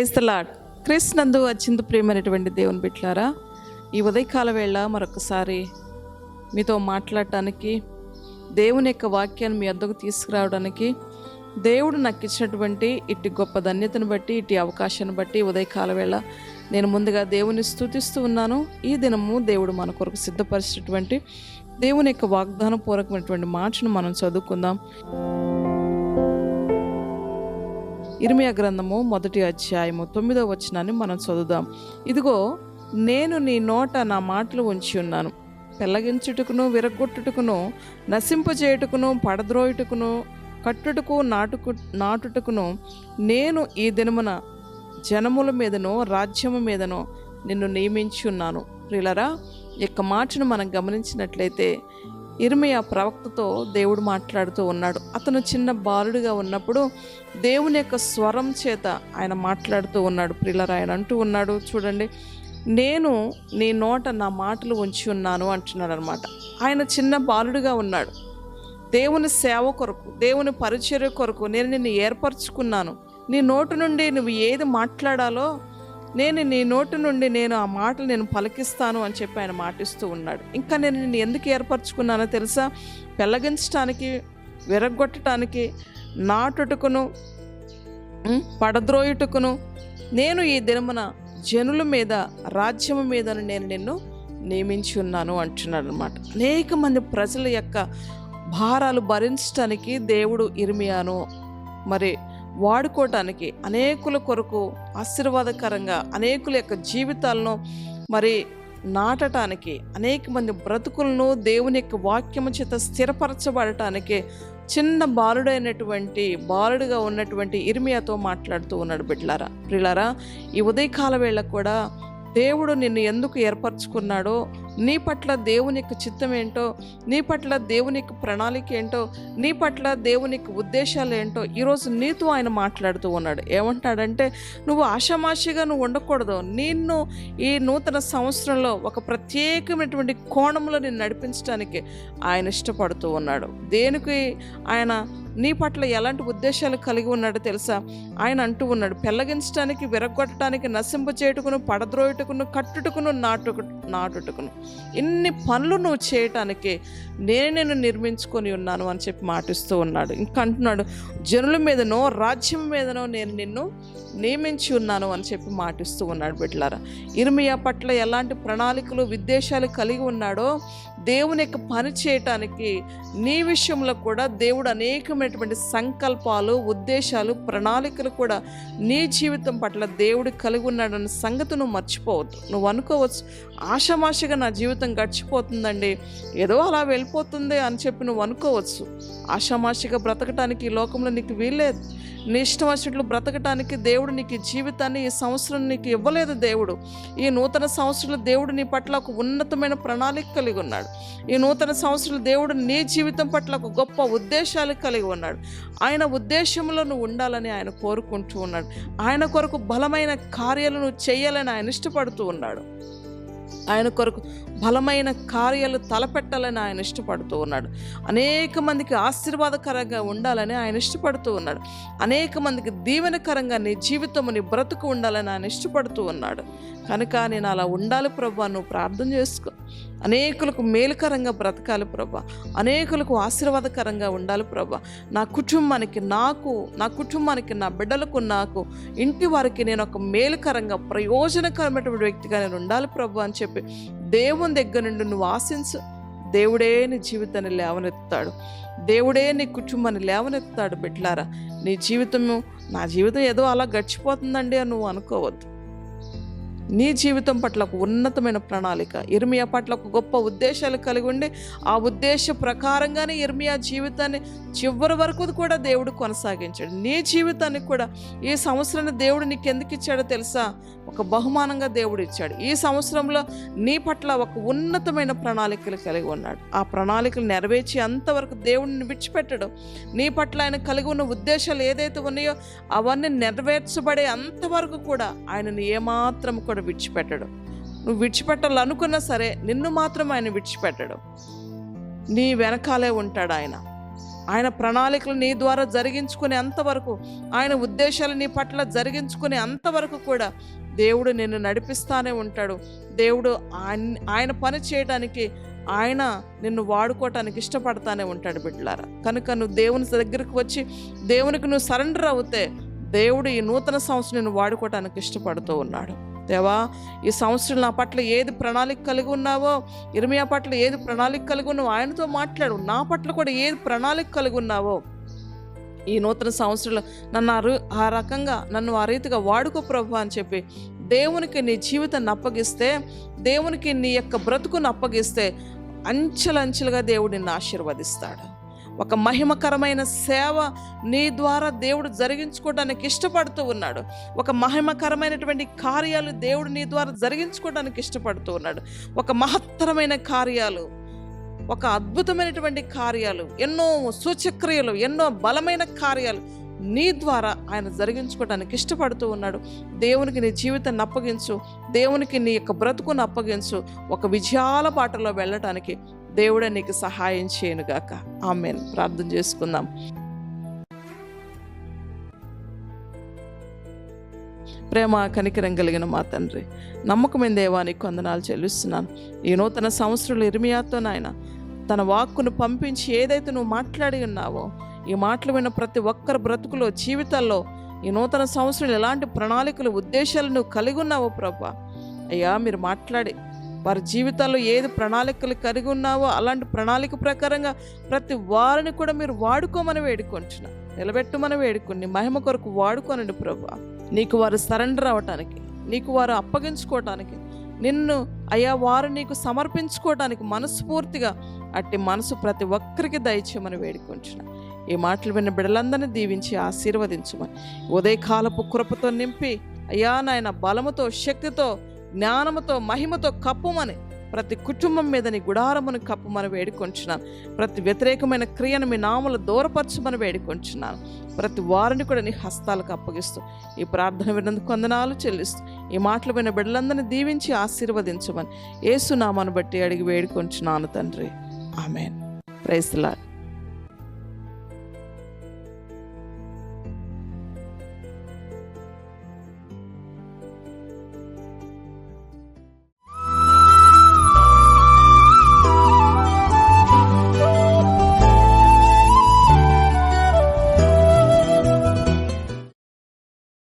Praise the lord Chris నందు అత్యంత ప్రియమైనటువంటి దేవుని బిట్లారా ఈ ఉదయకాల వేళ మరొకసారి మీతో మాట్లాడటానికి దేవుని యొక్క వాక్యాన్ని మీ అద్దకు తీసుకురావడానికి దేవుడు నాకు ఇచ్చినటువంటి ఇట్టి గొప్ప ధన్యతను బట్టి ఇట్టి అవకాశాన్ని బట్టి ఉదయకాల వేళ నేను ముందుగా దేవుని స్తుతిస్తూ ఉన్నాను. ఈ దినము దేవుడు మన కొరకు సిద్ధపరిచినటువంటి దేవుని యొక్క వాగ్దాన పూర్వకమైనటువంటి మాటను మనం చదువుకుందాం. ఇర్మియా గ్రంథము మొదటి అధ్యాయము తొమ్మిదో వచనాన్ని మనం చదువుదాం. ఇదిగో నేను నీ నోట నా మాటలు ఉంచి ఉన్నాను. పెళ్ళగించుటకును విరగొట్టుటకును నశింపజేయుటకును పడద్రోయుటకును కట్టుటకు నాటుకు నాటుటకును నేను ఈ దినమున జనముల మీదనో రాజ్యము మీదనో నిన్ను నియమించి ఉన్నాను. ప్రిలరా యొక్క మాటను మనం గమనించినట్లయితే ఇర్మియా ప్రవక్తతో దేవుడు మాట్లాడుతూ ఉన్నాడు. అతను చిన్న బాలుడిగా ఉన్నప్పుడు దేవుని యొక్క స్వరం చేత ఆయన మాట్లాడుతూ ఉన్నాడు. ప్రిల్లర్ ఆయన అంటూ ఉన్నాడు చూడండి నేను నీ నోట నా మాటలు ఉంచి ఉన్నాను అంటున్నాడు అనమాట ఆయన చిన్న బాలుడిగా ఉన్నాడు. దేవుని సేవ కొరకు దేవుని పరిచర్య కొరకు నేను నిన్ను ఏర్పరచుకున్నాను. నీ నోటు నుండి నువ్వు ఏది మాట్లాడాలో నేను నీ నోటి నుండి నేను ఆ మాటలు నేను పలికిస్తాను అని చెప్పి ఆయన మాటిస్తూ ఉన్నాడు. ఇంకా నేను నిన్ను ఎందుకు ఏర్పరచుకున్నానో తెలుసా? పెళ్ళగించడానికి విరగొట్టడానికి నాటుటకును పడద్రోయుటకును నేను ఈ దినమున జనుల మీద రాజ్యము మీద నేను నిన్ను నియమించి ఉన్నాను అంటున్నాడు అనమాట అనేక మంది ప్రజల యొక్క భారాలు భరించడానికి దేవుడు ఇర్మియాను. మరి వాడుకోవటానికి అనేకుల కొరకు ఆశీర్వాదకరంగా అనేకుల యొక్క జీవితాలను మరి నాటటానికి అనేక మంది బ్రతుకులను దేవుని యొక్క వాక్యము చేత స్థిరపరచబడటానికి చిన్న బాలుడైనటువంటి బాలుడుగా ఉన్నటువంటి ఇర్మియాతో మాట్లాడుతూ ఉన్నాడు బిడ్లారా ప్రిలారా ఈ ఉదయకాల వేళ కూడా దేవుడు నిన్ను ఎందుకు ఏర్పరచుకున్నాడో నీ పట్ల దేవుని యొక్క చిత్తం ఏంటో నీ పట్ల దేవుని యొక్క ప్రణాళిక ఏంటో నీ పట్ల దేవుని యొక్క ఉద్దేశాలు ఏంటో ఈరోజు నీతో ఆయన మాట్లాడుతూ ఉన్నాడు. ఏమంటాడంటే నువ్వు ఆషామాషిగా నువ్వు ఉండకూడదు. నిన్ను ఈ నూతన సంవత్సరంలో ఒక ప్రత్యేకమైనటువంటి కోణంలో నేను నడిపించడానికి ఆయన ఇష్టపడుతూ ఉన్నాడు. దేనికి ఆయన నీ పట్ల ఎలాంటి ఉద్దేశాలు కలిగి ఉన్నాడో తెలుసా? ఆయన అంటూ ఉన్నాడు పెళ్ళగించడానికి విరగొట్టడానికి నశింపచేయుటకును పడద్రోయుటకును కట్టుటకును నాటుకు నాటుటకును. ఇన్ని పనులు నువ్వు చేయటానికి నేనే నేను నిర్మించుకొని ఉన్నాను అని చెప్పి మాటిస్తూ ఉన్నాడు. ఇంకా అంటున్నాడు జనుల మీదనో రాజ్యం మీదనో నేను నిన్ను నియమించి ఉన్నాను అని చెప్పి మాటిస్తూ ఉన్నాడు బిడ్డలారా. ఇర్మియా పట్ల ఎలాంటి ప్రణాళికలు విద్దేశాలు కలిగి ఉన్నాడో దేవుని యొక్క పని చేయటానికి నీ విషయంలో కూడా దేవుడు అనేకమైనటువంటి సంకల్పాలు ఉద్దేశాలు ప్రణాళికలు కూడా నీ జీవితం పట్ల దేవుడు కలిగి ఉన్నాడన్న సంగతి నువ్వు మర్చిపోవద్దు. నువ్వు అనుకోవచ్చు ఆషమాషగా నా జీవితం గడిచిపోతుందండి ఏదో అలా వెళ్ళిపోతుంది అని చెప్పి నువ్వు అనుకోవచ్చు. ఆషామాషిగా బ్రతకటానికి ఈ లోకంలో నీకు వీల్లేదు. నీ ఇష్టం వచ్చినట్లు బ్రతకటానికి దేవుడు నీకు జీవితాన్ని ఈ సంవత్సరం నీకు ఇవ్వలేదు దేవుడు. ఈ నూతన సంవత్సరంలో దేవుడు నీ పట్ల ఒక ఉన్నతమైన ప్రణాళిక కలిగి ఉన్నాడు. ఈ నూతన సంవత్సరంలో దేవుడు నీ జీవితం పట్ల ఒక గొప్ప ఉద్దేశాలు కలిగి ఉన్నాడు. ఆయన ఉద్దేశంలో నువ్వు ఉండాలని ఆయన కోరుకుంటూ ఉన్నాడు. ఆయన కొరకు బలమైన కార్యాలను చేయాలని ఆయన ఇష్టపడుతూ ఉన్నాడు. ఆయన కొరకు బలమైన కార్యాలు తలపెట్టాలని ఆయన ఇష్టపడుతూ ఉన్నాడు. అనేక మందికి ఆశీర్వాదకరంగా ఉండాలని ఆయన ఇష్టపడుతూ ఉన్నాడు. అనేక మందికి దీవెనకరంగా నీ జీవితము నీ బ్రతుకు ఉండాలని ఆయన ఇష్టపడుతూ ఉన్నాడు. కనుక నేను అలా ఉండాలి ప్రభు నువ్వు ప్రార్థన చేసుకో. అనేకులకు మేలుకరంగా బ్రతకాలి ప్రభా. అనేకులకు ఆశీర్వాదకరంగా ఉండాలి ప్రభా. నా కుటుంబానికి నాకు నా కుటుంబానికి నా బిడ్డలకు నాకు ఇంటి వారికి నేను ఒక మేలుకరంగా ప్రయోజనకరమైనటువంటి వ్యక్తిగా నేను ఉండాలి ప్రభా అని చెప్పి దేవుని దగ్గర నుండి నువ్వు ఆశించు. దేవుడే నీ జీవితాన్ని లేవనెత్తాడు దేవుడే నీ కుటుంబాన్ని లేవనెత్తాడు బిడ్లారా నీ జీవితము నా జీవితం ఏదో అలా గడిచిపోతుందండి అని నువ్వు అనుకోవద్దు. నీ జీవితం పట్ల ఒక ఉన్నతమైన ప్రణాళిక. ఇర్మియా పట్ల ఒక గొప్ప ఉద్దేశాలు కలిగి ఉండి ఆ ఉద్దేశ ప్రకారంగానే ఇర్మియా జీవితాన్ని చివరి వరకు కూడా దేవుడు కొనసాగించాడు. నీ జీవితానికి కూడా ఈ సంవత్సరాన్ని దేవుడు నీకు ఎందుకు ఇచ్చాడో తెలుసా? ఒక బహుమానంగా దేవుడు ఇచ్చాడు. ఈ సంవత్సరంలో నీ పట్ల ఒక ఉన్నతమైన ప్రణాళికలు కలిగి ఉన్నాడు. ఆ ప్రణాళికలు నెరవేర్చి అంతవరకు దేవుడిని విడిచిపెట్టడు. నీ పట్ల ఆయన కలిగి ఉన్న ఉద్దేశాలు ఏదైతే ఉన్నాయో అవన్నీ నెరవేర్చబడే అంతవరకు కూడా ఆయనను ఏమాత్రం కూడా విడిచిపెట్టడు. నువ్వు విడిచిపెట్టాలనుకున్నా సరే నిన్ను మాత్రం ఆయన విడిచిపెట్టడు. నీ వెనకాలే ఉంటాడు ఆయన. ఆయన ప్రణాళికలు నీ ద్వారా జరిగించుకునే అంతవరకు ఆయన ఉద్దేశాలు నీ పట్ల జరిగించుకునే అంతవరకు కూడా దేవుడు నిన్ను నడిపిస్తానే ఉంటాడు. దేవుడు ఆయన ఆయన పని చేయడానికి ఆయన నిన్ను వాడుకోవటానికి ఇష్టపడతానే ఉంటాడు బిడ్డలారా. కనుక నువ్వు దేవుని దగ్గరికి వచ్చి దేవునికి నువ్వు సరెండర్ అవుతే దేవుడు ఈ నూతన సంవత్సరం నిన్ను వాడుకోవటానికి ఇష్టపడుతూ ఉన్నాడు. దేవా ఈ సంవత్సరం నా పట్ల ఏది ప్రణాళిక కలిగి ఉన్నావో ఇర్మియా పట్ల ఏది ప్రణాళిక కలిగి ఉన్నావో ఆయనతో మాట్లాడు. నా పట్ల కూడా ఏది ప్రణాళిక కలిగి ఉన్నావో. ఈ నూతన సంవత్సరంలో నన్ను ఆ ఆ రకంగా నన్ను ఆ రీతిగా వాడుకో ప్రభు అని చెప్పి దేవునికి నీ జీవితాన్ని అప్పగిస్తే దేవునికి నీ యొక్క బ్రతుకును అప్పగిస్తే అంచెలంచెలుగా దేవుడిని ఆశీర్వదిస్తాడు. ఒక మహిమకరమైన సేవ నీ ద్వారా దేవుడు జరిగించుకోవడానికి ఇష్టపడుతూ ఉన్నాడు. ఒక మహిమకరమైనటువంటి కార్యాలు దేవుడు నీ ద్వారా జరిగించుకోవడానికి ఇష్టపడుతూ ఉన్నాడు. ఒక మహత్తరమైన కార్యాలు ఒక అద్భుతమైనటువంటి కార్యాలు ఎన్నో సూచక్రియలు ఎన్నో బలమైన కార్యాలు నీ ద్వారా ఆయన జరిగించుకోవడానికి ఇష్టపడుతూ ఉన్నాడు. దేవునికి నీ జీవితాన్ని అప్పగించు దేవునికి నీ యొక్క బ్రతుకును అప్పగించు ఒక విజయాల పాటలో వెళ్ళటానికి దేవుడే నీకు సహాయం చేయనుగాక ఆమెన్. ప్రార్థన చేసుకుందాం. ప్రేమ కనికరం కలిగిన మా తండ్రి నమ్మకమైన దేవానికి వందనాలు చెల్లిస్తున్నాను. ఈ నూతన సంవత్సరంలో ఇరిమియాతో నాయన తన వాక్కును పంపించి ఏదైతే నువ్వు మాట్లాడి ఉన్నావో ఈ మాటలు విన్న ప్రతి ఒక్కరి బ్రతుకులో జీవితాల్లో ఈ నూతన సంవత్సరంలో ఎలాంటి ప్రణాళికలు ఉద్దేశాలు నువ్వు కలిగి ఉన్నావో ప్రభా అయ్యా మీరు మాట్లాడి వారి జీవితాల్లో ఏది ప్రణాళికలు కలిగి ఉన్నావో అలాంటి ప్రణాళిక ప్రకారంగా ప్రతి వారిని కూడా మీరు వాడుకోమని వేడుకొంచిన. నిలబెట్టుమని వేడుకుని మహిమ కొరకు వాడుకోనండి ప్రభు నీకు వారు సరెండర్ అవ్వటానికి నీకు వారు అప్పగించుకోవటానికి నిన్ను అయ్యా వారు నీకు సమర్పించుకోవటానికి మనస్ఫూర్తిగా అట్టి మనసు ప్రతి ఒక్కరికి దయచేయమని వేడుకొంచిన. ఈ మాటలు విన్న బిడలందరినీ దీవించి ఆశీర్వదించమని. ఉదయకాలపు కృపతో నింపి అయ్యా నాయన బలముతో శక్తితో జ్ఞానముతో మహిమతో కప్పుమని ప్రతి కుటుంబం మీద నీ గుడారమును కప్పుమని వేడుకొంచున్నాను. ప్రతి వ్యతిరేకమైన క్రియను మీ నామలు దూరపరచమని వేడుకొంచున్నాను. ప్రతి వారిని కూడా నీ హస్తాలకు అప్పగిస్తూ ఈ ప్రార్థన విన్నందుకు కొందనాలు చెల్లిస్తూ ఈ మాటలు విన్న బిడ్డలందరినీ దీవించి ఆశీర్వదించమని ఏసునామాను బట్టి అడిగి వేడుకొంచున్నాను తండ్రి. ఆమెన్. ప్రైస్లా